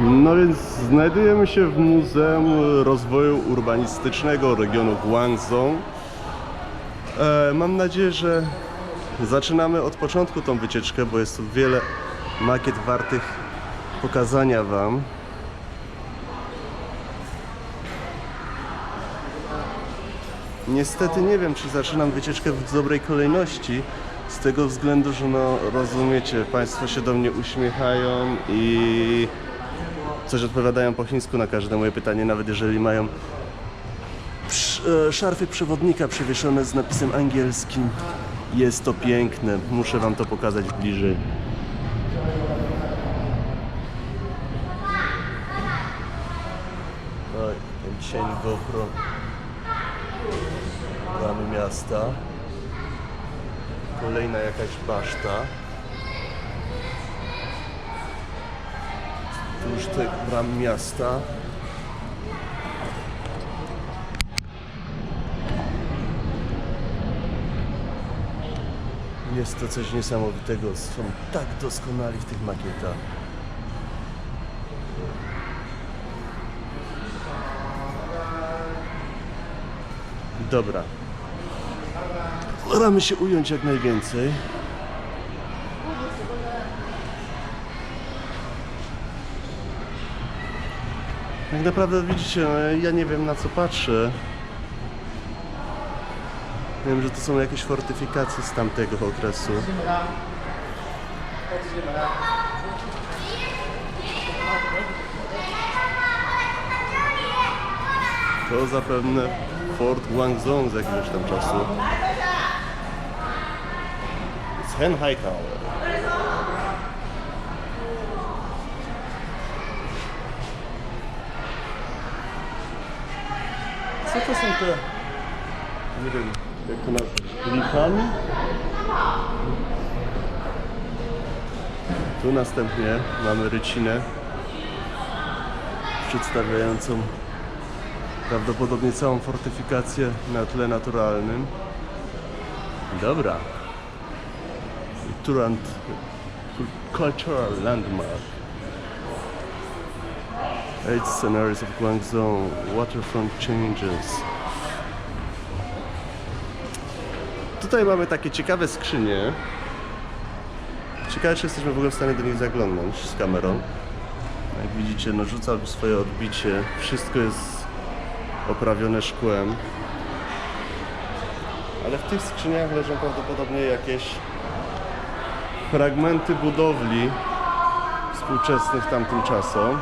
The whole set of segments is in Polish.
No więc znajdujemy się w Muzeum Rozwoju Urbanistycznego regionu Guangzhou. E, mam nadzieję, że zaczynamy od początku tą wycieczkę, bo jest tu wiele makiet wartych pokazania Wam. Niestety nie wiem, czy zaczynam wycieczkę w dobrej kolejności, z tego względu, że no rozumiecie, Państwo się do mnie uśmiechają i coś odpowiadają po chińsku na każde moje pytanie, nawet jeżeli mają e, szarfy przewodnika przewieszone z napisem angielskim. Jest to piękne, muszę Wam to pokazać bliżej. Oj, ten cień GoPro bramy miasta. Kolejna jakaś baszta. Tuż te bram miasta. Jest to coś niesamowitego. Są tak doskonali w tych makietach. Dobra. Staramy się ująć jak najwięcej. Tak naprawdę widzicie, no, ja nie wiem na co patrzę. Wiem, że to są jakieś fortyfikacje z tamtego okresu. To zapewne Fort Guangzhou z jakiegoś tam czasu. It's Henhai Tower. Co to są te... Nie wiem, jak to nazwać? Likami? Tu następnie mamy rycinę przedstawiającą prawdopodobnie całą fortyfikację na tle naturalnym. Dobra. Turant Cultural Landmark. Eight scenarios of Guangzhou waterfront changes. Tutaj mamy takie ciekawe skrzynie. Ciekawe, czy jesteśmy w ogóle w stanie do nich zaglądnąć z kamerą. Jak widzicie, no rzucam swoje odbicie. Wszystko jest oprawione szkłem. Ale w tych skrzyniach leżą prawdopodobnie jakieś fragmenty budowli współczesnych tamtym czasom.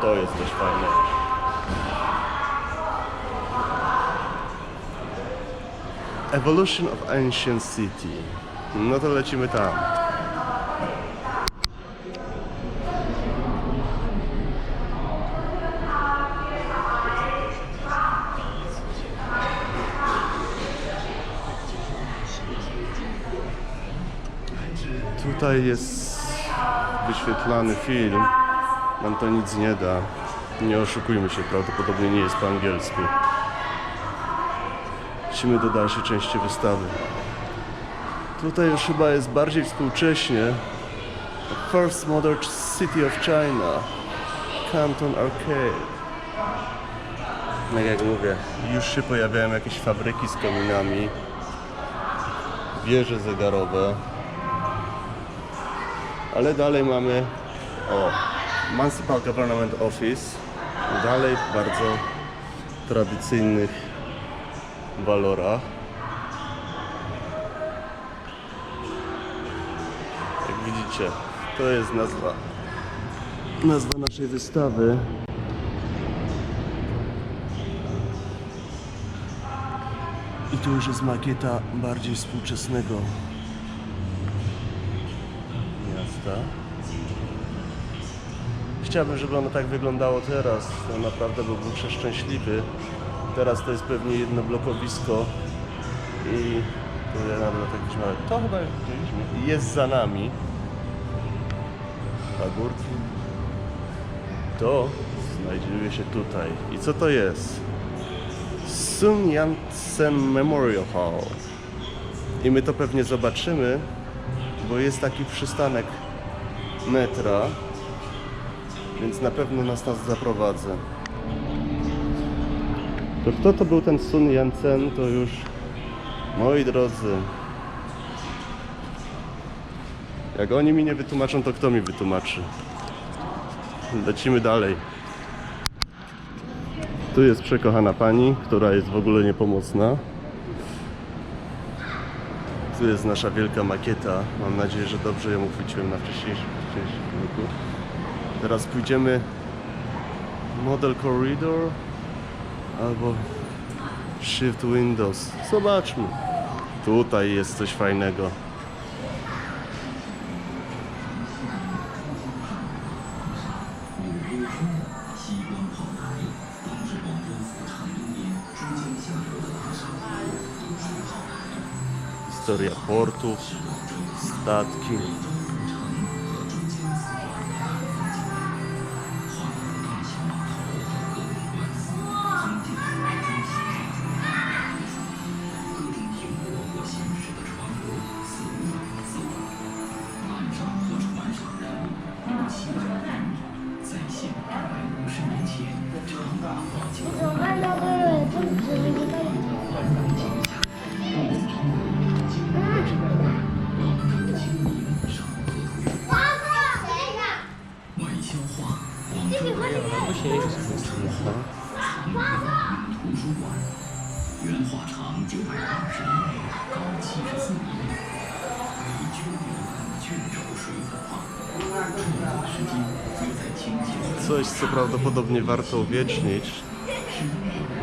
To jest też fajne. Evolution of Ancient City. No to lecimy tam. Tutaj jest wyświetlany film. Nam to nic nie da. Nie oszukujmy się, prawdopodobnie nie jest po angielsku. Lecimy do dalszej części wystawy. Tutaj już chyba jest bardziej współcześnie. First Modern City of China. Canton Arcade. Tak jak mówię, już się pojawiają jakieś fabryki z kominami. Wieże zegarowe. Ale dalej mamy o Municipal Government Office. Dalej w bardzo tradycyjnych walorach. Jak widzicie, to jest nazwa nazwa naszej wystawy. I tu już jest makieta bardziej współczesnego miasta. Chciałbym, żeby ono tak wyglądało teraz. No naprawdę byłbym przeszczęśliwy. Teraz to jest pewnie jedno blokowisko i tu ja nawet tak ale to chyba już widzieliśmy. I Jest za nami. Pagórki. To znajduje się tutaj. I co to jest? Sun Yat-sen Memorial Hall. I my to pewnie zobaczymy, bo jest taki przystanek metra, więc na pewno nas nas zaprowadzę. To kto to był ten Sun Yat-sen, to już moi drodzy. Jak oni mi nie wytłumaczą, to kto mi wytłumaczy? Lecimy dalej. Tu jest przekochana pani, która jest w ogóle niepomocna. Tu jest nasza wielka makieta. Mam nadzieję, że dobrze ją uchwyciłem na wcześniejszym, wcześniejszym filmiku. Teraz pójdziemy Model Corridor albo Shift Windows. Zobaczmy. Tutaj jest coś fajnego. Historia portów, statki. Coś, co prawdopodobnie warto uwiecznić.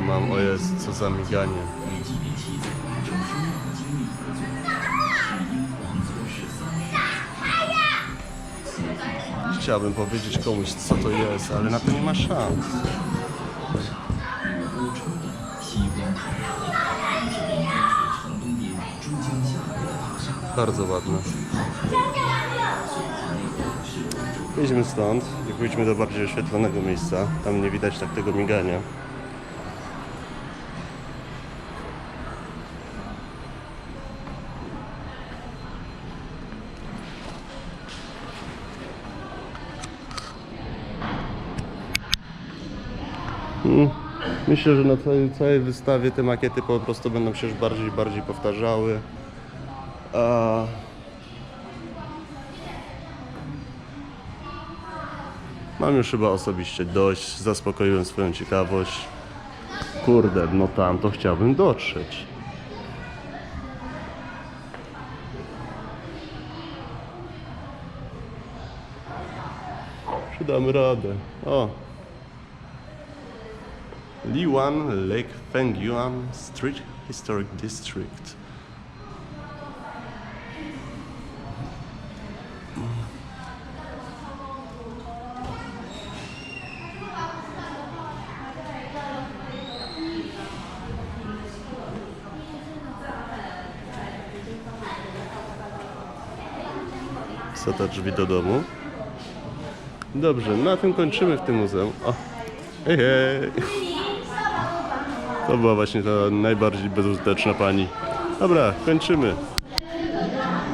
Mam, o jest, co za miganie. Chciałbym powiedzieć komuś, co to jest, ale na to nie ma szans. Bardzo ładne. Idźmy stąd i pójdźmy do bardziej oświetlonego miejsca. Tam nie widać tak tego migania. Myślę, że na całej, całej wystawie te makiety po prostu będą się już bardziej bardziej powtarzały. A... Mam już chyba osobiście dość, zaspokoiłem swoją ciekawość. Kurde, no tam to chciałbym dotrzeć. Czy damy radę? O! Liwan Lake Fengyuan Street Historic District. Co to drzwi do domu? Dobrze, na tym kończymy w tym muzeum. O, hej, hej. To była właśnie ta najbardziej bezużyteczna pani. Dobra, kończymy.